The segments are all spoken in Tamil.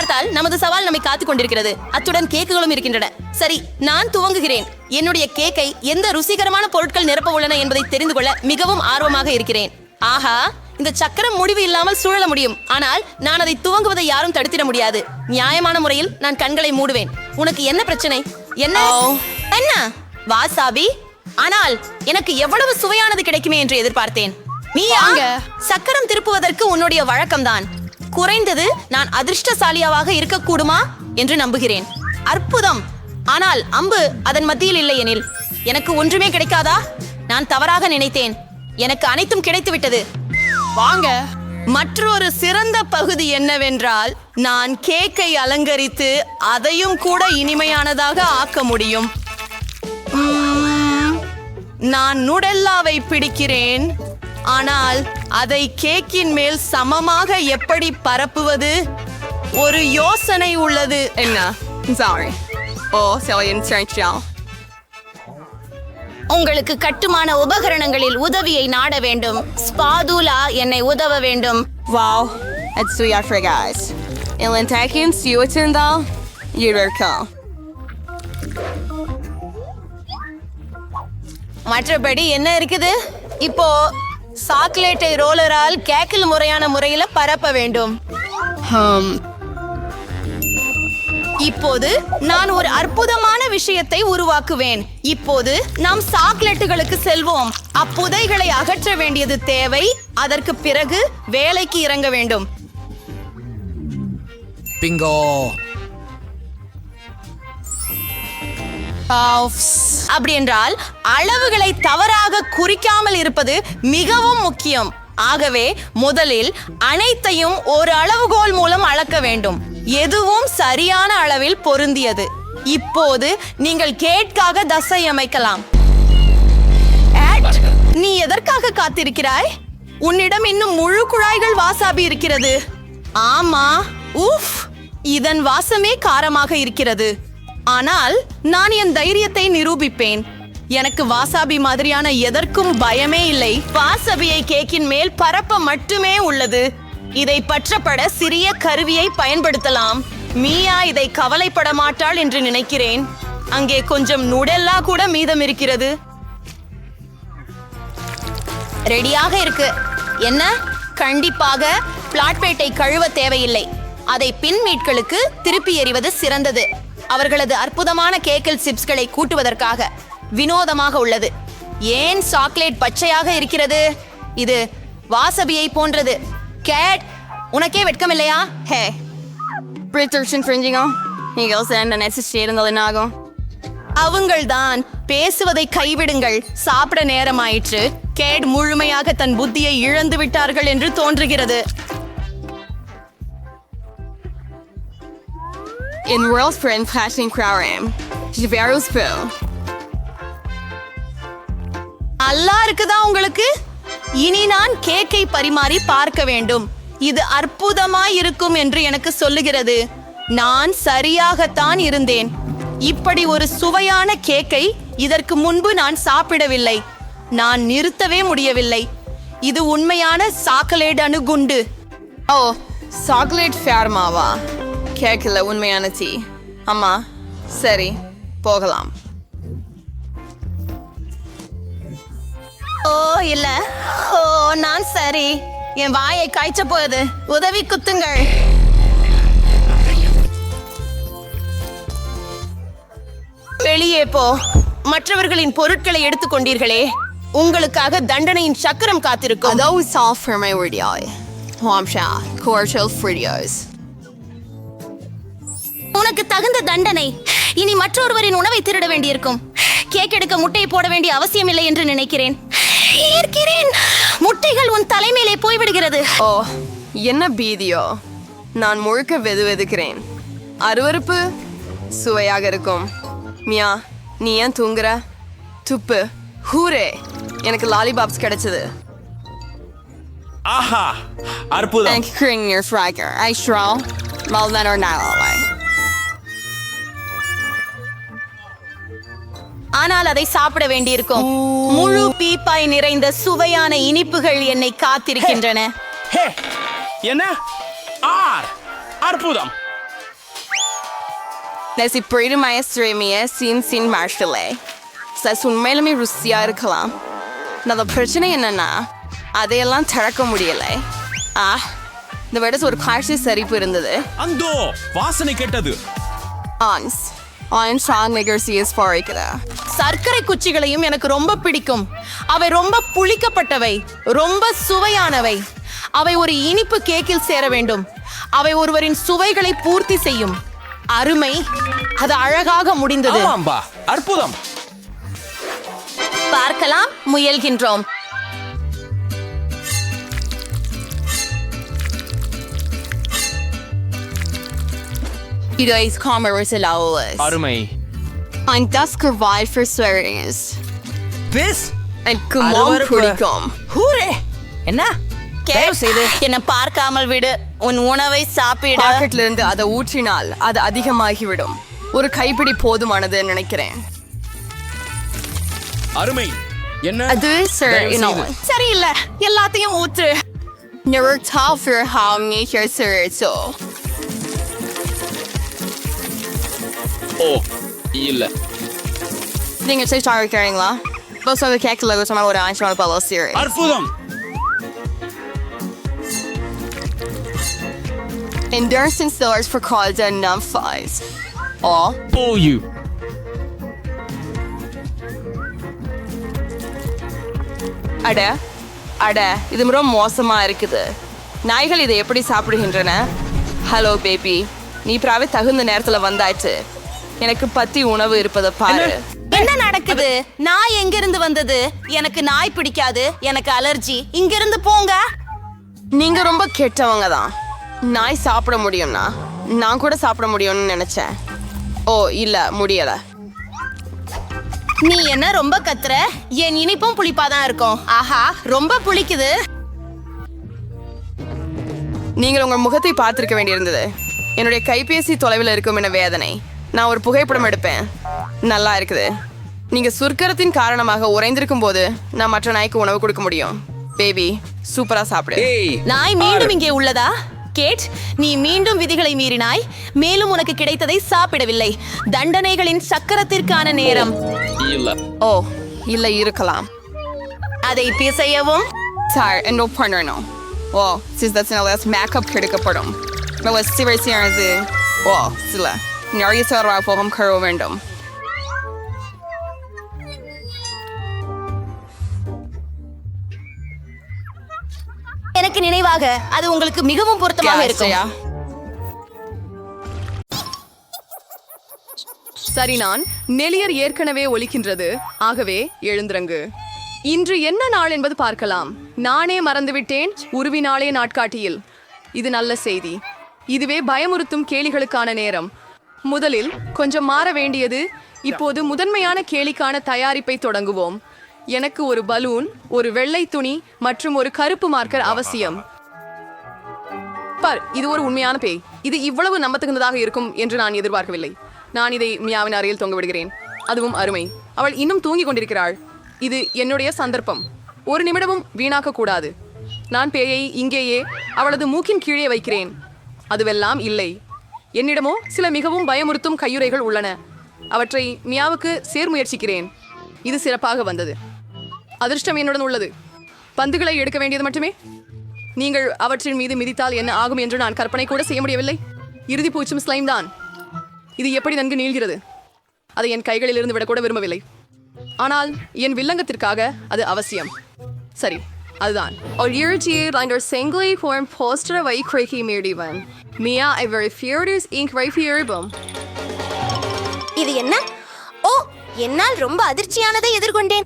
பார்த்தால் நமது சவால் நம்மை காத்துக் கொண்டிருக்கிறது. அத்துடன் கேக்குகளும் இருக்கின்றன. சரி நான் துவங்குகிறேன். என்னுடைய கேக்கை எந்த ருசிகரமான பொருட்கள் நிரப்ப உள்ளன என்பதை தெரிந்து கொள்ள மிகவும் ஆர்வமாக இருக்கிறேன். ஆஹா இந்த சக்கரம் முடிவு இல்லாமல் சுழல முடியும். ஆனால் நான் அதை துவங்குவதை யாரும் தடுத்திட முடியாது. நியாயமான முறையில் நான் கண்களை மூடுவேன். உனக்கு என்ன பிரச்சனை? என்ன? என்ன? வாசாபி ஆனால் எனக்கு எவ்வளவு சுவையானது கிடைக்குமே என்று எதிர்பார்த்தேன். நீ. சக்கரம் திருப்புவதற்கு உன்னுடைய வழக்கம்தான். குறைந்தது நான் அதிர்ஷ்டசாலியாவாக இருக்கக்கூடுமா என்று நம்புகிறேன். அற்புதம்! ஆனால் அம்பு அதன் மத்தியில் இல்லை எனில் எனக்கு ஒன்றுமே கிடைக்காதா? நான் தவறாக நினைத்தேன். எனக்கு அனைத்தும் கிடைத்து விட்டது வாங்க. மற்றொரு சிறந்த பகுதி என்னவென்றால் நான் கேக்கை அலங்கரித்து அதையும் கூட இனிமையானதாக ஆக்க முடியும். நான் நுடெல்லாவை பிடிக்கிறேன். ஆனால் அதை கேக்கின் மேல் சமமாக எப்படி பரப்புவது? ஒரு யோசனை உள்ளது. என்ன? சாரி ஓ உங்களுக்கு கட்டுமான உபகரணங்களில் உதவியை நாட வேண்டும். ஸ்பாதுலா என்னை உதவ வேண்டும். Wow, it's sweet after guys. Ilan takin siwitindal, yurko. மற்றபடி என்ன இருக்குது? இப்போ சாக்லேட்டை ரோலரால் கேக்கில் முறையான முறையில பரப்ப வேண்டும். இப்போது நான் ஒரு அற்புதமான விஷயத்தை உருவாக்குவேன். இப்போது நாம் சாக்லேட்டுகளுக்கு செல்வோம். அப்புதைகளை அகற்ற வேண்டியது தேவை. அதற்கு பிறகு வேலைக்கு இறங்க வேண்டும். பிங்கோ. அப்படி என்றால் அளவுகளை தவறாக குறிக்காமல் இருப்பது மிகவும் முக்கியம். ஆகவே முதலில் அனைத்தையும் ஒரு அளவுகோல் மூலம் அளக்க வேண்டும். எதுவும் சரியான அளவில் பொருந்தியது. இப்போது நீங்கள் கேட்காக தசை அமைக்கலாம். ஆட், நீ எதற்காக காத்திருக்கிறாய்? உன்னிடம் இன்னும் முழு குழாய்கள் வாசாபி இருக்கிறது. ஆமா உஃப் இதன் வாசமே காரமாக இருக்கிறது. ஆனால் நான் என் தைரியத்தை நிரூபிப்பேன். எனக்கு வாசாபி மாதிரியான எதற்கும் பயமே இல்லை. வாசபியை கேக்கின் மேல் பரப்ப மட்டுமே உள்ளது. இதை பற்றப்பட சிறிய கருவியை பயன்படுத்தலாம். மீயா இதை கவலைப்பட மாட்டாள் என்று நினைக்கிறேன். அங்கே கொஞ்சம் நுடெல்லா கூட மீதம் இருக்கிறது ரெடியாக இருக்கு. என்ன? கண்டிப்பாக பிளாட்பேட்டை கழுவ தேவையில்லை. அதை பின் மீட்களுக்கு திருப்பி எறிவது சிறந்தது. அவர்களது அற்புதமான கேக்கில் சிப்ஸ்களை கூட்டுவதற்காக வினோதமாக உள்ளது. ஏன் சாக்லேட் பச்சையாக இருக்கிறது? இது வாசபியை போன்றது. கேட் உனக்கே ஹே. He goes in and it's a shade in the linago. அவங்கள்தான் பேசுவதை கைவிடுங்கள். சாப்பிட நேரமாயிற்று. கேட் முழுமையாக தன் புத்தியை இழந்து விட்டார்கள் என்று தோன்றுகிறது. In World Sprint Flashing Crowram, Javero's Boo. நல்லா இருக்குதா உங்களுக்கு? இனி நான் கேக்கை பரிமாறி பார்க்க வேண்டும். இது அற்புதமாய் இருக்கும் என்று எனக்கு சொல்லுகிறது. நான் சரியாகத்தான் இருந்தேன். இப்படி ஒரு சுவையான கேக்கை இதற்கு முன்பு நான் சாப்பிடவில்லை. நான் நிறுத்தவே முடியவில்லை. இது உண்மையான சாக்லேட் அணுகுண்டு ஓ சாக்லேட் ஃபேர்மாவா? Kekila unmayana tea. Amma, சரி போகலாம். ஓ இல்ல. ஓ நான் சரி. என் வாயை காய்ச்ச போகுது. உதவி குத்துங்கள். வெளியே போ. மற்றவர்களின் பொருட்களை எடுத்துக்கொண்டீர்களே உங்களுக்காக தண்டனையின் சக்கரம் காத்திருக்கும். It's all for my video, Wamsha, cordial fritos. உனக்கு தகுந்த தண்டனை. இனி மற்றொருவரின் உணவை திருட வேண்டியிருக்கும். கேக் எடுக்க முட்டையை போட வேண்டிய அவசியமில்லை என்று நினைக்கிறேன். இருக்கிறேன் முட்டைகள் உன் தலைமையிலே போய்விடுகிறது. ஓ என்ன பீதியோ. நான் முழுக்க வெது வெதுக்கிறேன். அருவருப்பு சுவையாக இருக்கும். மியா நீ ஏன் தூங்குற? துப்பு. ஹூரே எனக்கு லாலிபாப்ஸ் கிடைச்சது. ஆஹா அற்புதம். எனக்கு கிரிங்கர் ஃப்ராகர் ஐ ஷ்ரா மல்தன் ஒரு நாளாவை ஆனால் அதை சாப்பிட வேண்டியிருக்கும். முழு பீப்பாய் நிறைந்த சுவையான இனிப்புகள் என்னை காத்திருக்கின்றன. ஹே என்ன? ஆர் அற்புதம். Maya Sremia Sin Sin Marshale. Sas உண்மையிலுமே ருசியா இருக்கலாம். நல்ல பிரச்சனை என்னன்னா அதையெல்லாம் திறக்க முடியல. ஆ இந்த விட ஒரு காட்சி சரிப்பு இருந்தது. அந்தோ வாசனை கெட்டது. ஆன்ஸ். ஆன் ஸ்ட்ராங் நெகர்சியஸ் ஃபாரிக்கிறா சர்க்கரை குச்சிகளையும் எனக்கு ரொம்ப பிடிக்கும். அவை ரொம்ப புளிக்கப்பட்டவை ரொம்ப சுவையானவை. அவை ஒரு இனிப்பு கேக்கில் சேர வேண்டும். அவை ஒருவரின் சுவைகளை பூர்த்தி செய்யும். அருமை. அது அழகாக முடிந்தது. அற்புதம். பார்க்கலாம் முயல்கின்றோம். இது ஐஸ் காமர்ஸ் அலவுலஸ் அருமை Ein das Gerwahl für Swearings. பிஸ் எனக்கு அது மாம் ஒரு பு- பிடிக்கும் ஹூரே என்ன தயவு செய்து. என்ன பார்க்காமல் விடு. உன் உணவை சாப்பிட. பாக்கெட்ல இருந்து அதை ஊற்றினால் அது அதிகமாகிவிடும். ஒரு கைப்பிடி போதுமானது நினைக்கிறேன். அருமை. என்ன? அது சார் தயவு இன்னும் செய்து. சரியில்லை. எல்லாத்தையும் ஊற்று. Never tell for how here sir so. ஓ இல்ல. நீங்க சரி சாரி கேறீங்களா பஸ் அது கேட்கல சும்மா ஒரு ஆன்சர் பல சீரி அற்புதம். Endurance and stars for calls and num fives. All போயு அட அட இது ரொம்ப மோசமா இருக்குது. நாய்கள் இதை எப்படி சாப்பிடுகின்றன? ஹலோ பேபி நீ பிராவே தகுந்த நேரத்துல வந்தாச்சு. எனக்கு பத்தி உணவு இருப்பதை பாரு. என்ன? நடக்குது? நாய் எங்கிருந்து வந்தது? எனக்கு நாய் பிடிக்காது எனக்கு அலர்ஜி. இங்கிருந்து போங்க. நீங்க ரொம்ப கெட்டவங்க தான். நாய் சாப்பிட முடியும்னா நான் கூட சாப்பிட முடியும்னு நினைச்சேன். ஓ இல்ல முடியல. நீ என்ன ரொம்ப கத்துற? என் இனிப்பும் புளிப்பாதான் இருக்கும். ஆஹா ரொம்ப புளிக்குது. நீங்கள் உங்கள் முகத்தை பார்த்திருக்க வேண்டியிருந்தது. என்னுடைய கைபேசி தொலைவில் இருக்கும் என வேதனை. நான் ஒரு புகைப்படம் எடுப்பேன். நல்லா இருக்குது. நீங்க சுர்க்கரத்தின் காரணமாக உறைந்திருக்கும் போது நான் மற்ற நாய்க்கு உணவு கொடுக்க முடியும். பேபி சூப்பரா சாப்பிடு. நாய் மீண்டும் இங்கே உள்ளதா? கேட் நீ மீண்டும் விதிகளை மீறினாய் மேலும் உனக்கு கிடைத்ததை சாப்பிடவில்லை. தண்டனைகளின் சக்கரத்திற்கான நேரம். இல்ல. ஓ இல்ல இருக்கலாம். அதை பிசையவும். சார் என்ன பண்ணணும் ஓ சிஸ்தத்தினால மேக்கப் கெடுக்கப்படும். நல்ல சிவை செய்யறது ஓ சில. நிறைய சொல்றா போகம் கழுவ வேண்டும் எனக்கு நினைவாக அது உங்களுக்கு மிகவும் பொருத்தமாக இருக்கும்? சரி நான் நெளியர் ஏற்கனவே ஒலிக்கின்றது. ஆகவே எழுந்திரங்கு இன்று என்ன நாள் என்பது பார்க்கலாம். நானே மறந்துவிட்டேன் உருவி நாளே நாட்காட்டியில். இது நல்ல செய்தி. இதுவே பயமுறுத்தும் கேலிகளுக்கான நேரம். முதலில் கொஞ்சம் மாற வேண்டியது இப்போது முதன்மையான கேலிக்கான தயாரிப்பை தொடங்குவோம். எனக்கு ஒரு பலூன் ஒரு வெள்ளை துணி மற்றும் ஒரு கருப்பு மார்க்கர் அவசியம். பார் இது ஒரு உண்மையான பேய். இது இவ்வளவு நம்பத்தகுந்ததாக இருக்கும் என்று நான் எதிர்பார்க்கவில்லை. நான் இதை மியாவின் அறையில் தொங்க விடுகிறேன். அதுவும் அருமை. அவள் இன்னும் தூங்கிக் கொண்டிருக்கிறாள். இது என்னுடைய சந்தர்ப்பம். ஒரு நிமிடமும் வீணாக்க கூடாது. நான் பேயை இங்கேயே அவளது மூக்கின் கீழே வைக்கிறேன். அதுவெல்லாம் இல்லை. என்னிடமோ சில மிகவும் பயமுறுத்தும் கையுறைகள் உள்ளன. அவற்றை மியாவுக்கு சேர் முயற்சிக்கிறேன். இது சிறப்பாக வந்தது. அதிர்ஷ்டம் என்னுடன் உள்ளது. பந்துகளை எடுக்க வேண்டியது மட்டுமே? நீங்கள் அவற்றின் மீது மிதித்தால் என்ன ஆகும் என்று நான் கற்பனை கூட செய்ய முடியவில்லை. இறுதி பூச்சும் ஸ்லைம் தான். இது எப்படி நன்கு நீள்கிறது? அதை என் கைகளில் இருந்து விடக்கூட விரும்பவில்லை. ஆனால் என் வில்லங்கத்திற்காக அது அவசியம். சரி. அதுதான். ஒரு இறுதியை under singly poster வை குறைக்கி மீடிவன் மியா ஐ very fears ink வை ஃபியர்பம் இது என்ன? ஓ என்னால் ரொம்ப அதிர்ச்சியானதை எதிர்கொண்டேன்.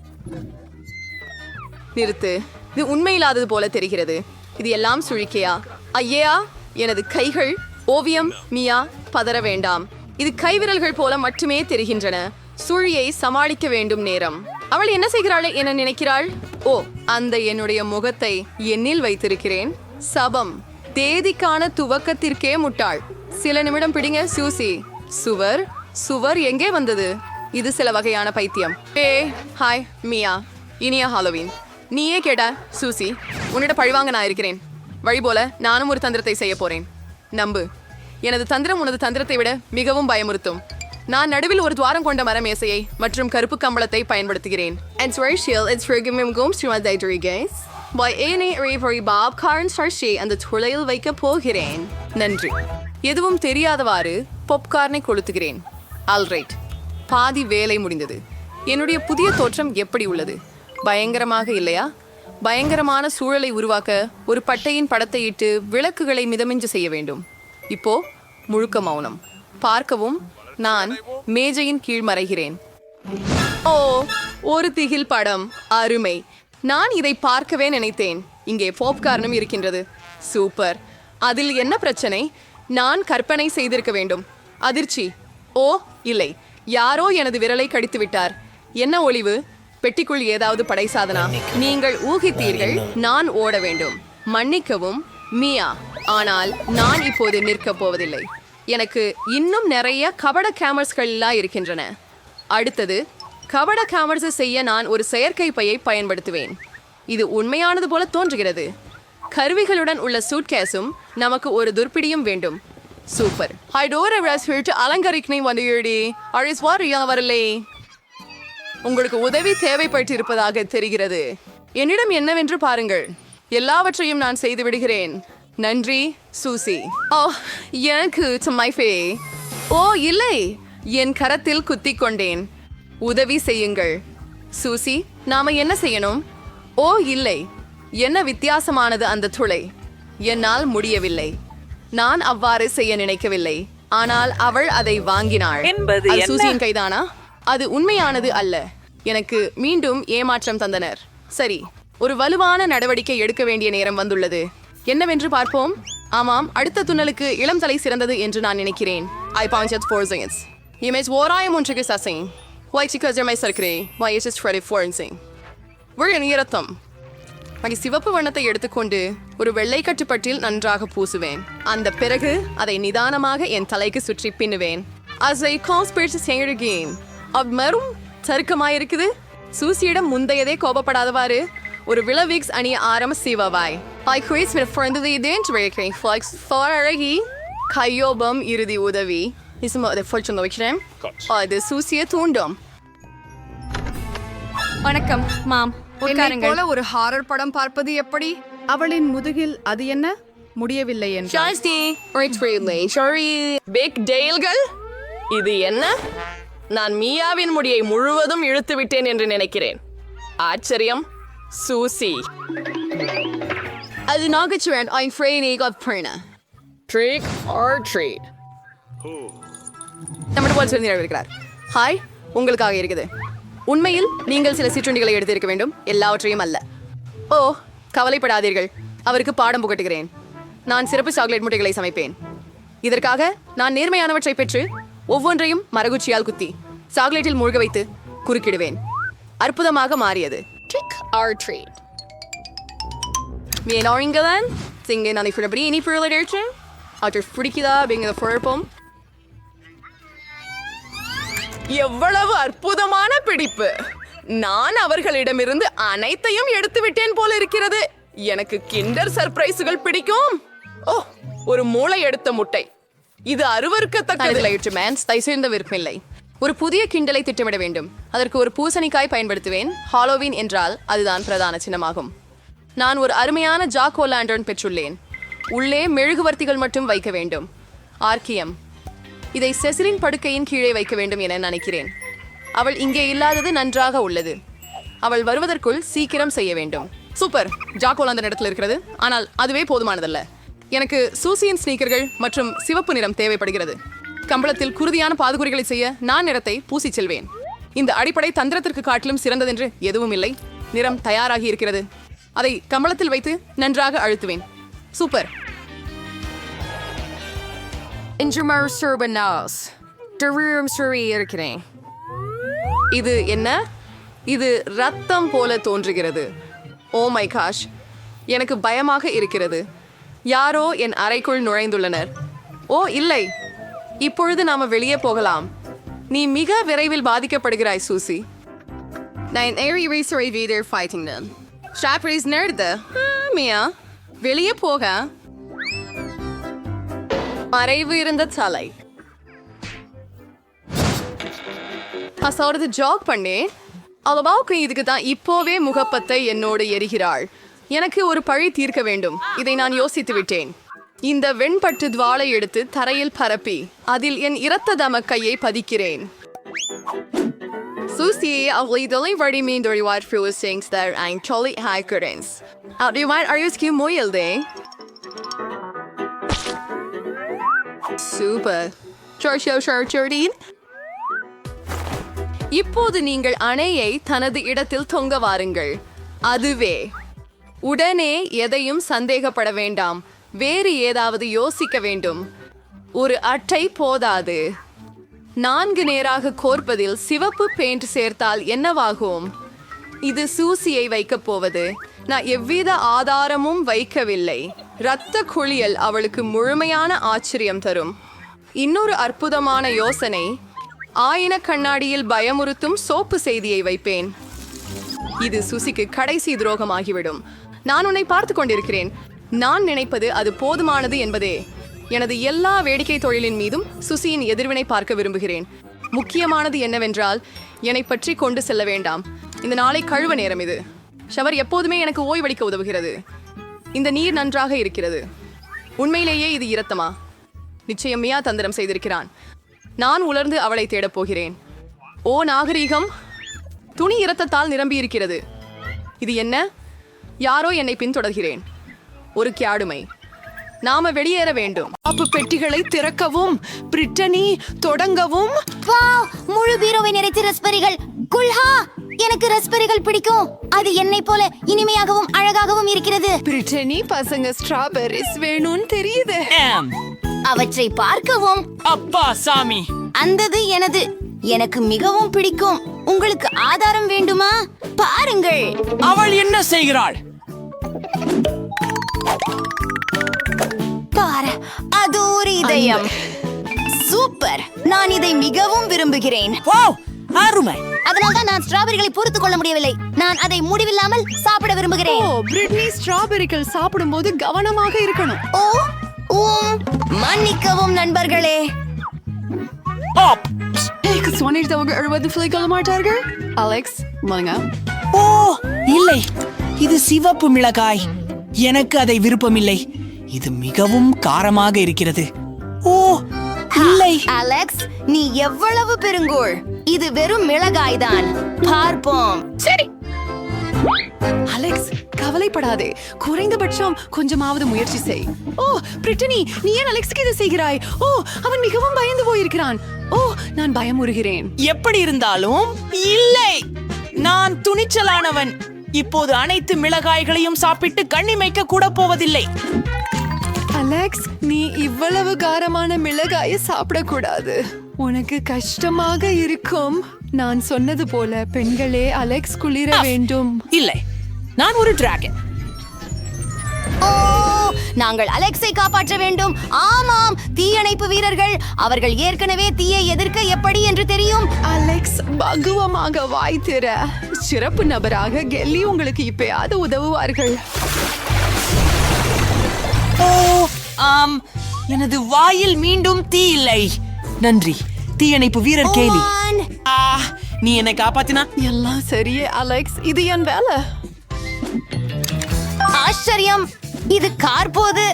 நிறுத்து. இது உண்மையில்லாதது போல தெரிகிறது. இது எல்லாம் சுழிக்கையா? ஐயா எனது கைகள் ஓவியம் மியா பதற வேண்டாம். இது கைவிரல்கள் போல மட்டுமே தெரிகின்றன. சுழியை சமாளிக்க வேண்டும் நேரம். அவள் என்ன செய்கிறாள் என நினைக்கிறாள்? ஓ அந்த என்னுடைய முகத்தை எண்ணில் வைத்திருக்கிறேன். சபம் தேதிக்கான துவக்கத்திற்கே முட்டாள். சில நிமிடம் பிடிங்க சூசி. சுவர் சுவர் எங்கே வந்தது? இது சில வகையான பைத்தியம். ஏ ஹாய் மியா. இனிய ஹாலோவின். நீயே கேட்ட சூசி உன்னிட பழிவாங்க நான் இருக்கிறேன். வழி போல நானும் ஒரு தந்திரத்தை செய்ய போறேன். நம்பு. எனது தந்திரம் உனது தந்திரத்தை விட மிகவும் பயமுறுத்தும். நான் நடுவில் ஒரு துவாரம் கொண்ட மர மேசையை மற்றும் கருப்பு கம்பளத்தை பயன்படுத்துகிறேன். And Rachel, it's for giving gomes to my diary, guys. By any reverie Bob Karn Sarshi and துளையில் வைக்க போகிறேன் நன்றி எதுவும் தெரியாதவாறு பொப்கார்னை கொளுத்துகிறேன். ஆல்ரைட் பாதி வேலை முடிந்தது. என்னுடைய புதிய தோற்றம் எப்படி உள்ளது? பயங்கரமாக இல்லையா? பயங்கரமான சூழலை உருவாக்க ஒரு பட்டையின் படத்தை இட்டு விளக்குகளை மிதமிஞ்சு செய்ய வேண்டும். இப்போ முழுக்க மௌனம். பார்க்கவும் நான் மேஜையின் கீழ் மறைகிறேன். ஓ ஒரு திகில் படம். அருமை. நான் இதை பார்க்கவே நினைத்தேன். இங்கே போப்கார்னும் இருக்கின்றது. சூப்பர். அதில் என்ன பிரச்சனை? நான் கற்பனை செய்திருக்க வேண்டும். அதிர்ச்சி. ஓ இல்லை. யாரோ எனது விரலை கடித்து விட்டார். என்ன ஒளிவு? பெட்டிக்குள் ஏதாவது படை சாதனா? நீங்கள் ஊகித்தீர்கள் நான் ஓட வேண்டும். மன்னிக்கவும் மியா. ஆனால் நான் இப்போது நிற்கப் போவதில்லை. எனக்கு இன்னும் நிறைய கபட கேமர்ஸ்கள்லாம் இருக்கின்றன. அடுத்தது கபட கேமர்ஸை செய்ய நான் ஒரு செயற்கை பையை பயன்படுத்துவேன். இது உண்மையானது போல தோன்றுகிறது. கருவிகளுடன் உள்ள சூட்கேஸும் நமக்கு ஒரு துர்ப்பிடியும் வேண்டும். சூப்பர். ஹைடோர சொல்லிட்டு அலங்கரிக்கணை வந்துடி அழிஸ் வாரியா வரலே உங்களுக்கு உதவி தேவைப்பட்டு இருப்பதாக தெரிகிறது. என்னிடம் என்னவென்று பாருங்கள். எல்லாவற்றையும் நான் செய்து விடுகிறேன். நன்றி சூசி. ஓ எனக்கு மைஃபே ஓ இல்லை. என் கரத்தில் குத்திக் கொண்டேன் உதவி செய்யுங்கள். சூசி நாம என்ன செய்யணும்? ஓ இல்லை. என்ன வித்தியாசமானது அந்த துளை? என்னால் முடியவில்லை. நான் அவ்வாறு செய்ய நினைக்கவில்லை. ஆனால் அவள் அதை வாங்கினாள். என்பது? சூசியின் கைதானா? அது உண்மையானது அல்ல. எனக்கு மீண்டும் ஏமாற்றம் தந்தனர். சரி. ஒரு வலுவான நடவடிக்கை எடுக்க வேண்டிய நேரம் வந்துள்ளது. என்னவென்று பார்ப்போம். ஆமாம் அடுத்த துண்ணலுக்கு இளம் தலை சிறந்தது என்று நான் நினைக்கிறேன். ஐ பாஞ்சத் ஃபோர் சிங்ஸ் இமேஜ் ஓராயம் ஒன்றுக்கு சசிங் ஒயிட் கஜமை சர்க்கரை வயசஸ் ஃப்ரெடி ஃபோரன்சிங் விழன் நீரத்தம் மணி சிவப்பு வண்ணத்தை எடுத்துக்கொண்டு ஒரு வெள்ளை கட்டுப்பட்டில் நன்றாக பூசுவேன். அந்த பிறகு அதை நிதானமாக என் தலைக்கு சுற்றி பின்னுவேன். அஸ் ஐ அதை கான்ஸ்பிரேட் அவ் மரும் சருக்கமாயிருக்குது சூசியிடம் முந்தையதே கோபப்படாதவாறு ஒரு விளவிக்ஸ் அணிய ஆரம்ப சிவவாய் ஐ குயிஸ் விட பிறந்தது இதேன் வைக்கிறேன் ஃபாக்ஸ் ஃபார் அழகி கையோபம் இறுதி உதவி. இசுமோ அதை ஃபோல்ச்சு வைக்கிறேன் அது சூசியை தூண்டும். வணக்கம் மாம் உட்காருங்கள். போல ஒரு ஹாரர் படம் பார்ப்பது எப்படி? அவளின் முதுகில் அது என்ன? முடியவில்லை என்று Shasti, right really. Sorry. Big டெயில்கள் இது என்ன? நான் மியாவின் முடியை முழுவதும் இழுத்து விட்டேன் என்று நினைக்கிறேன். ஆச்சரியம். சூசி அது நாகச்சுவன் I'm afraid got Prina. Trick or treat நம்மிடம் போல் சொல்லி இருக்கிறார் ஹாய் உங்களுக்காக இருக்குது. உண்மையில் நீங்கள் சில சிற்றுண்டிகளை எடுத்திருக்க வேண்டும். எல்லாவற்றையும் அல்ல. ஓ கவலைப்படாதீர்கள். அவருக்கு பாடம் புகட்டுகிறேன். நான் சிறப்பு சாக்லேட் முட்டைகளை சமைப்பேன். இதற்காக நான் நேர்மையானவற்றை பெற்று ஒவ்வொன்றையும் மரகுச்சியால் குத்தி சாக்லேட்டில் மூழ்க வைத்து குறுக்கிடுவேன். அற்புதமாக மாறியது. ட்ரிக் ஆர் ட்ரீட் மீனோரிங்கதான் சிங்க நான் இப்படி இனி பொருளிட்டு அவற்றை பிடிக்குதா அப்படிங்கிறத குழப்பம் எவ்வளவு அற்புதமான பிடிப்பு. நான் அவர்களிடமிருந்து அனைத்தையும் எடுத்து விட்டேன் போல இருக்கிறது. எனக்கு கிண்டர் சர்ப்ரைஸுகள் பிடிக்கும். ஓ ஒரு மூளை எடுத்த முட்டை. இது அருவருக்கத்தக்கது மேன்ஸ் தைசிருந்த விருப்பமில்லை. ஒரு புதிய கிண்டலை திட்டமிட வேண்டும். அதற்கு ஒரு பூசணிக்காய் பயன்படுத்துவேன். ஹாலோவீன் என்றால் அதுதான் பிரதான சின்னமாகும். நான் ஒரு அருமையான ஜாக் ஓலாண்டர்ன் பெற்றுள்ளேன். உள்ளே மெழுகுவர்த்திகள் மட்டும் வைக்க வேண்டும். ஆர்கியம் இதை செசிலின் படுக்கையின் கீழே வைக்க வேண்டும் என நினைக்கிறேன். அவள் இங்கே இல்லாதது நன்றாக உள்ளது. அவள் வருவதற்குள் சீக்கிரம் செய்ய வேண்டும். சூப்பர்! ஜாக்கோல் அந்த இடத்துல இருக்கிறது. ஆனால் அதுவே போதுமானதல்ல. எனக்கு சூசியன் ஸ்னீக்கர்கள் மற்றும் சிவப்பு நிறம் தேவைப்படுகிறது. கம்பளத்தில் குருதியான பாதுகுறிகளை செய்ய நான் நிறத்தை பூசிச் செல்வேன். இந்த அடிப்படை தந்திரத்திற்கு காட்டிலும் சிறந்ததென்று எதுவும் இல்லை நிறம் தயாராகி இருக்கிறது. அதை கம்பளத்தில் வைத்து நன்றாக அழுத்துவேன். சூப்பர். இருக்கிறேன். இது என்ன? இது ரத்தம் போல தோன்றுகிறது. Oh my gosh. எனக்கு பயமாக இருக்கிறது. யாரோ என் அறைக்குள் நுழைந்துள்ளனர். ஓ இல்லை. இப்பொழுது நாம வெளியே போகலாம். நீ மிக விரைவில் பாதிக்கப்படுகிறாய் சூசி. நான் ஏறி ரேசரை வீடர் ஃபைட்டிங் தான் ஷாப்ரீஸ் நேர்து மியா. வெளியே போக. மறைவு இருந்த தலை அசாவது ஜாக் பண்ணேன் அவளுக்கு இதுக்கு தான் இப்போவே முகப்பத்தை என்னோடு எரிகிறாள். எனக்கு ஒரு பழி தீர்க்க வேண்டும். இதை நான் யோசித்து விட்டேன். இந்த வெண்பட்டு துவாலை எடுத்து தரையில் பரப்பி அதில் என் இரத்த தம கையை பதிக்கிறேன். Susie, அவள் இதழை வடிமீன் தொழிவார் ஃபியூ சிங்ஸ் தர் இப்போது நீங்கள் அணையை தனது இடத்தில் தொங்க வாருங்கள். அதுவே. உடனே எதையும் சந்தேகப்பட வேண்டாம். வேறு ஏதாவது யோசிக்க வேண்டும். ஒரு அட்டை போதாது. நான்கு நேராக கோர்ப்பதில் சிவப்பு பெயிண்ட் சேர்த்தால் என்னவாகும்? இது சூசியை வைக்கப் போவது. நான் எவ்வித ஆதாரமும் வைக்கவில்லை. இரத்த குளியல் அவளுக்கு முழுமையான ஆச்சரியம் தரும். இன்னொரு அற்புதமான யோசனை. ஆயின கண்ணாடியில் பயமுறுத்தும் சோப்பு செய்தியை வைப்பேன். இது சுசிக்கு கடைசி துரோகமாகிவிடும். நான் உன்னை பார்த்து கொண்டிருக்கிறேன். நான் நினைப்பது அது போதுமானது என்பதே. எனது எல்லா வேடிக்கை தொழிலின் மீதும் சுசியின் எதிர்வினை பார்க்க விரும்புகிறேன். முக்கியமானது என்னவென்றால் என்னை பற்றி கொண்டு செல்ல வேண்டாம். இந்த நாளை கழுவ நேரம் இது. ஷவர் எப்போதுமே எனக்கு ஓய்வளிக்க உதவுகிறது. இந்த நீர் நன்றாக இருக்கிறது. உண்மையிலேயே இது இரத்தமா? நிச்சயம் மியா தந்திரம் செய்திருக்கிறான். நான் உலர்ந்து அவளை தேடப் போகிறேன். ஓ நாகரீகம்! துணி இரத்தத்தால் நிரம்பியிருக்கிறது. இது என்ன? யாரோ என்னை பின்தொடர்கிறேன். ஒரு கியாடுமை. நாம வெளியேற வேண்டும். அப்பு பெட்டிகளை திறக்கவும் பிரிட்டனி தொடங்கவும். முழு பீரோவை நிறைத்த ரஸ்பரிகள். குல்ஹா எனக்கு ரஸ்பரிகள் பிடிக்கும். அது என்னை போல இனிமையாகவும் அழகாகவும் இருக்கிறது. பிரிட்டனி பசங்க ஸ்ட்ராபெரிஸ் வேணும்னு தெரியுது. அவற்றை பார்க்கவும். அப்பா சாமி. அந்தது எனது. எனக்கு மிகவும் பிடிக்கும். உங்களுக்கு ஆதாரம் வேண்டுமா? பாருங்கள். அவள் என்ன செய்கிறாள்? பாரு அது ஒரு இதயம். சூப்பர். நான் இதை மிகவும் விரும்புகிறேன். வாவ் அருமை. அதனால்தான் நான் ஸ்ட்ராபெரிகளை பொறுத்து கொள்ள முடியவில்லை. நான் அதை முடிவில்லாமல் சாப்பிட விரும்புகிறேன். ஓ பிரிட்னி ஸ்ட்ராபெரிகள் சாப்பிடும்போது கவனமாக இருக்கணும். ஓ உம், மன்னிக்கவும் நண்பர்களே. சுவனிட்டவங்க எழுபது கொள்ள மாட்டார்கள்? அலெக்ஸ் மலங்க ஓ இல்லை. இது சிவப்பு மிளகாய். எனக்கு அதை விருப்பமில்லை. இது மிகவும் காரமாக இருக்கிறது. ஓ இல்லை. அலெக்ஸ் நீ எவ்வளவு பெருங்கோள்? இது வெறும் மிளகாய் தான் பார்ப்போம். சரி. அலெக்ஸ் கவலைப்படாதே. குறைந்தபட்சம் கொஞ்சமாவது முயற்சி செய். ஓ பிரிட்டனி நீ ஏன் அலெக்ஸ்க்கு இதை செய்கிறாய்? ஓ அவன் மிகவும் பயந்து போயிருக்கிறான். ஓ நான் பயமுறுகிறேன். எப்படி இருந்தாலும் இல்லை. நான் துணிச்சலானவன். இப்போது அனைத்து மிளகாய்களையும் சாப்பிட்டு கண்ணிமைக்க கூட போவதில்லை. அலெக்ஸ் நீ இவ்வளவு காரமான மிளகாயை சாப்பிடக்கூடாது. உனக்கு கஷ்டமாக இருக்கும். நான் சொன்னது போல பெண்களே அலெக்ஸ் குளிர வேண்டும். இல்லை. நான் ஒரு டிராகன் நாங்கள் அலெக்ஸை காப்பாற்ற வேண்டும். ஆமாம் தீயணைப்பு வீரர்கள். அவர்கள் ஏற்கனவே தீயை எதிர்க்க எப்படி என்று தெரியும்? அலெக்ஸ் பகுவமாக வாய் திற. சிறப்பு நபராக கெல்லி உங்களுக்கு இப்பயாவது உதவுவார்கள். ஓ ஆம். எனது வாயில் மீண்டும் தீ இல்லை. நன்றி. தீயணைப்பு வீரர் கேலி. நீ என்னை காப்பாத்தினா? எல்லாம் சரியே அலெக்ஸ். இது என் வேலை. ஆச்சரியம். இது கார்போது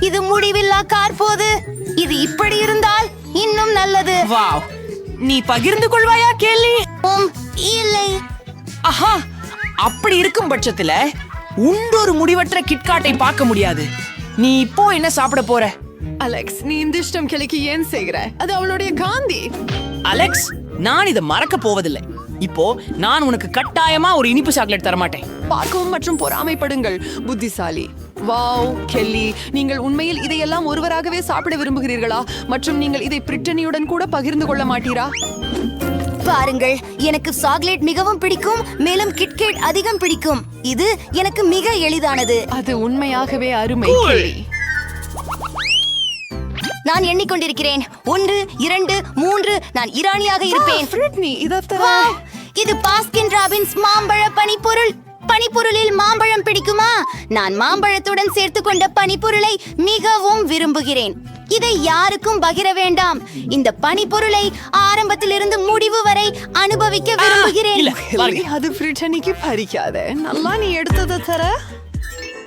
இது முடிவில்லா கார்போது இது இப்படி இருந்தால் இன்னும் நல்லது. வாவ். நீ பகிர்ந்து கொள்வாயா கேலி உம், இல்லை. ஆஹா அப்படி இருக்கும் பட்சத்துல உண்டொரு முடிவற்ற கிட்காட்டை பார்க்க முடியாது. நீ இப்போ என்ன சாப்பிட போற? அலெக்ஸ் நீ இந்த இஷ்டம் கிளைக்கு ஏன் செய்கிற? அது அவளுடைய காந்தி. அலெக்ஸ் நான் இதை மறக்க போவதில்லை. இப்போ நான் உனக்கு கட்டாயமா ஒரு இனிப்பு சாக்லேட் தர மாட்டேன் பார்க்கவும் மற்றும் பொறாமைப்படுங்கள் புத்திசாலி. Wow Kelly. நீங்கள் உண்மையில் இதையெல்லாம் ஒருவராகவே சாப்பிட விரும்புகிறீர்களா? மற்றும் நீங்கள் இதை பிரிட்டனியுடன் கூட பகிர்ந்து கொள்ள மாட்டீரா? பாருங்கள் எனக்கு சாக்லேட் மிகவும் பிடிக்கும் மேலும் கிட்கேட் அதிகம் பிடிக்கும். இது எனக்கு மிக எளிதானது. அது உண்மையாகவே அருமை நான் எண்ணிக்கொண்டிருக்கிறேன். ஒன்று இரண்டு மூன்று. நான் ஈரானியாக இருப்பேன். இதை பாஸ்கின் ராபின்ஸ் மாம்பழ பனிப்பொருள். பனிப்பொருளில் மாம்பழம் பிடிக்குமா? நான் மாம்பழத்துடன் சேர்த்து கொண்ட பனிப்பொருளை மிகவும் விரும்புகிறேன். இதை யாருக்கும் பகிர வேண்டாம். இந்த பனிப்பொருளை ஆரம்பத்திலிருந்து முடிவு வரை அனுபவிக்க விரும்புகிறேன். அது பிரிட்டனிக்கு பறிக்காத. நல்லா நீ எடுத்ததை தர.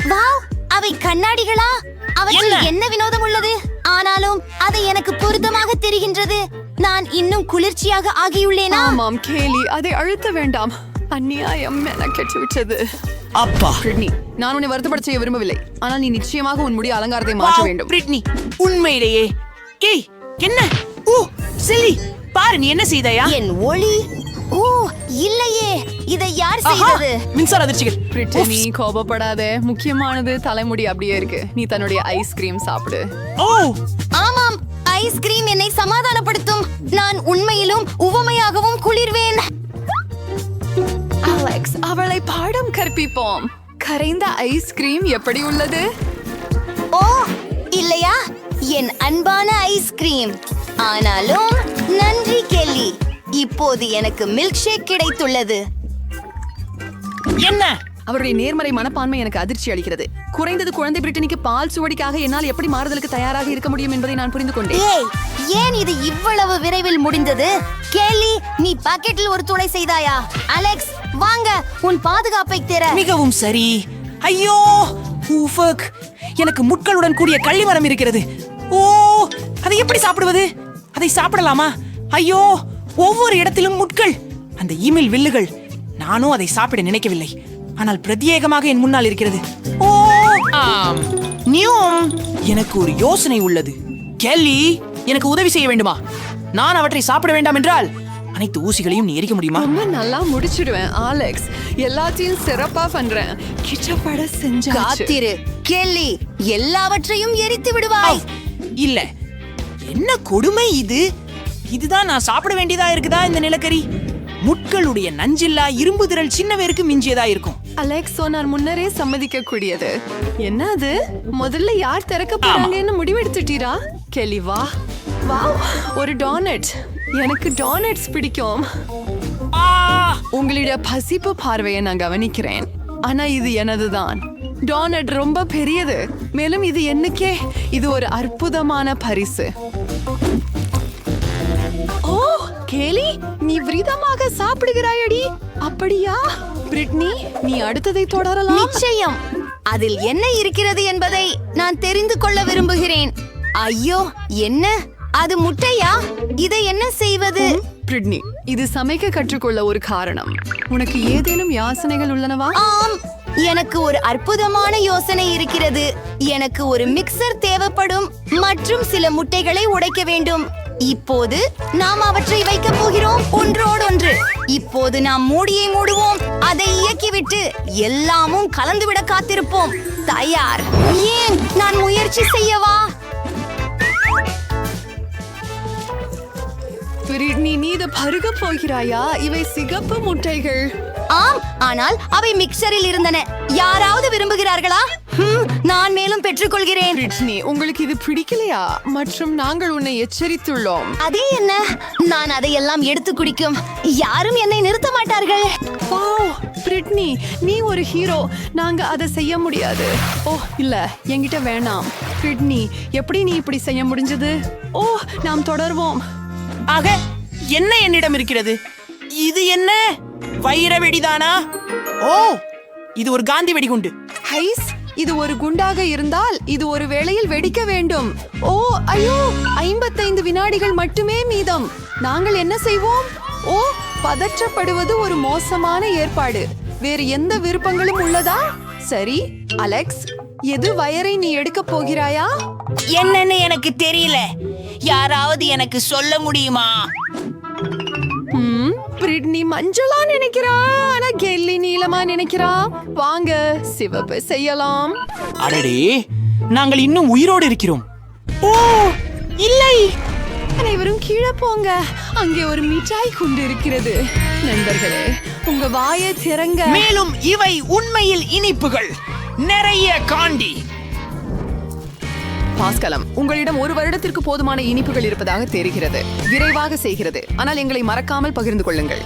வாவ் அவை கண்ணாடிகளா? அவற்றில் என்ன? என்ன வினோதம் உள்ளது? ஆனாலும் அது எனக்கு பொருத்தமாக தெரிகின்றது. நான் இன்னும் குளிர்ச்சியாக ஆகியுள்ளேனா? ஆமாம் கேலி. அதை அழுத்த வேண்டாம். அந்நியாயம் என கெட்டுவிட்டது. அப்பா. பிரிட்னி நான் உன்னை வருத்தப்பட செய்ய விரும்பவில்லை. ஆனால் நீ நிச்சயமாக உன் முடி அலங்காரத்தை மாற்ற வேண்டும். பிரிட்னி உண்மையிலேயே. ஏய் என்ன? ஓ செல்லி பாரு நீ என்ன செய்தாயா? என் ஒளி? ஓ இல்லையே. இதை யார் செய்தது? மின்சார அதிர்ச்சிகள். பிரிட்டனி கோபப்படாத. முக்கியமானது தலைமுடி அப்படியே இருக்கு. நீ தன்னுடைய ஐஸ்கிரீம் சாப்பிடு. ஓ. ஆமாம் ஐஸ்கிரீம் என்னை சமாதானப்படுத்தும். நான் உண்மையிலும் உவமையாகவும் குளிர்வேன். அலெக்ஸ் அவளை பாடம் கற்பிப்போம். கரைந்த ஐஸ்கிரீம் எப்படி உள்ளது? ஓ இல்லையா? என் அன்பான ஐஸ்கிரீம் ஆனாலும் நன்றி கெல்லி. இப்போது எனக்கு மில்க் ஷேக் கிடைத்துள்ளது. என்ன? அவருடைய நேர்மறை மனப்பான்மை எனக்கு அதிர்ச்சி அளிக்கிறது. குறைந்தது குழந்தை பிரிட்டனிக்கு பால் சுவடிக்காக என்னால் எப்படி மாறுதலுக்கு தயாராக இருக்க முடியும் என்பதை நான் புரிந்து கொண்டேன். ஏய் ஏன் இது இவ்வளவு விரைவில் முடிந்தது? கேலி நீ பாக்கெட்டில் ஒரு துளை செய்தாயா? அலெக்ஸ் வாங்க உன் பாதுகாப்பை திற மிகவும் சரி. ஐயோ ஊஃபக் எனக்கு முட்களுடன் கூடிய கள்ளிமரம் இருக்கிறது. ஓ அதை எப்படி சாப்பிடுவது? அதை சாப்பிடலாமா? ஐயோ ஒவ்வொரு இடத்திலும் முட்கள். அந்த இமெயில் வில்லுகள். நானும் அதை சாப்பிட நினைக்கவில்லை. ஆனால் பிரத்யேகமாக என் முன்னால் இருக்கிறது. ஓ ஆம். நியூம். எனக்கு ஒரு யோசனை உள்ளது. கெல்லி எனக்கு உதவி செய்ய வேண்டுமா? நான் அவற்றை சாப்பிட வேண்டாம் என்றால் அனைத்து ஊசிகளையும் நீ எரிக்க முடியுமா? ரொம்ப நல்லா முடிச்சிடுவேன் ஆலெக்ஸ். எல்லாத்தையும் சிறப்பா பண்றேன். கிட்டப்பட செஞ்சாச்சு. காத்திரு கெல்லி எல்லாவற்றையும் எரித்து விடுவாய். இல்ல. என்ன கொடுமை இது? இதுதான் நான் சாப்பிட வேண்டியதா இருக்குதா இந்த நிலக்கரி? முட்களுடைய நஞ்சில்லா இரும்பு திரள் சின்ன பேருக்கு மிஞ்சியதா இருக்கும். அலெக்ஸ் நான் முன்னரே சம்மதிக்க கூடியது என்ன அது? முதல்ல யார் திறக்க போறாங்கன்னு முடிவெடுத்துட்டீரா? கெலி வா. வா ஒரு டானட். எனக்கு டானட்ஸ் பிடிக்கும். ஆ! உங்களுடைய பசிப்பு பார்வையை நான் கவனிக்கிறேன். ஆனா இது எனதுதான். டானட் ரொம்ப பெரியது. மேலும் இது என்னக்கே? இது ஒரு அற்புதமான பரிசு. ஓ கேலி நீ விரதமாக சாப்பிடுகிறாயடி. அப்படியா? பிரிட்னி நீ அடுத்ததை தொடரலாம். நிச்சயம். அதில் என்ன இருக்கிறது என்பதை நான் தெரிந்து கொள்ள விரும்புகிறேன். ஐயோ என்ன? அது முட்டையா? இதை என்ன செய்வது? பிரிட்னி இது சமைக்க கற்றுக்கொள்ள ஒரு காரணம். உனக்கு ஏதேனும் யாசனைகள் உள்ளனவா? ஆம் எனக்கு ஒரு அற்புதமான யோசனை இருக்கிறது. எனக்கு ஒரு மிக்சர் தேவைப்படும் மற்றும் சில முட்டைகளை உடைக்க வேண்டும். இப்போது நாம் அவற்றை வைக்க போகிறோம் ஒன்றோடொன்று. இப்போது நாம் மூடியை மூடுவோம் அதை இயக்கிவிட்டு எல்லாமும் கலந்துவிட காத்திருப்போம். தயார். ஏன்? நான் முயற்சி செய்யவா? பிரிட்னி நீ இதை பருக போகிறாயா? இவை சிகப்பு முட்டைகள். ஆம் ஆனால் அவை மிக்சரில் இருந்தன. யாராவது விரும்புகிறார்களா? நான் மேலும் பெற்றுக்கொள்கிறேன். பிரிட்னி உங்களுக்கு இது பிடிக்கலையா? மற்றும் நாங்கள் உன்னை எச்சரித்துள்ளோம். அதே என்ன? நான் அதையெல்லாம் எடுத்து குடிக்கும். யாரும் என்னை நிறுத்த மாட்டார்கள். பிரிட்னி நீ ஒரு ஹீரோ. நாங்க அதை செய்ய முடியாது. ஓ இல்ல என்கிட்ட வேணாம். பிரிட்னி எப்படி நீ இப்படி செய்ய முடிஞ்சது? ஓ நாம் தொடர்வோம். ஆக என்ன என்னிடம் இருக்கிறது? இது என்ன? வைர வெடிதானா? ஓ இது ஒரு காந்தி வெடிகுண்டு. ஹைஸ் இது ஒரு குண்டாக இருந்தால் இது ஒரு வேளையில் வெடிக்க வேண்டும். ஓ ஐயோ ஐம்பத்தைந்து வினாடிகள் மட்டுமே மீதம். நாங்கள் என்ன செய்வோம்? ஓ பதற்றப்படுவது ஒரு மோசமான ஏற்பாடு. வேறு எந்த விருப்பங்களும் உள்ளதா? சரி அலெக்ஸ் எது வயரை நீ எடுக்க போகிறாயா? என்னன்னு எனக்கு தெரியல. யாராவது எனக்கு சொல்ல முடியுமா? ம் பிரிட்னி மஞ்சளா நினைக்கிறா ஆனா கெல்லி நீளமா நினைக்கிறா. வாங்க சிவப்பு செய்யலாம். அடடே நாங்கள் இன்னும் உயிரோடு இருக்கிறோம். ஓ இல்லை. அனைவரும் கீழே போங்க. அங்கே ஒரு மிட்டாய் குண்டு இருக்கிறது. நண்பர்களே உங்க வாயை திறங்க. மேலும் இவை உண்மையில் இனிப்புகள். நிறைய காண்டி. பாஸ்கலம் உங்களிடம் ஒரு வருடத்திற்கு போதுமான இனிப்புகள் இருப்பதாக தெரிகிறது. விரைவாக செய்கிறது. ஆனால் எங்களை மறக்காமல் பகிர்ந்து கொள்ளுங்கள்.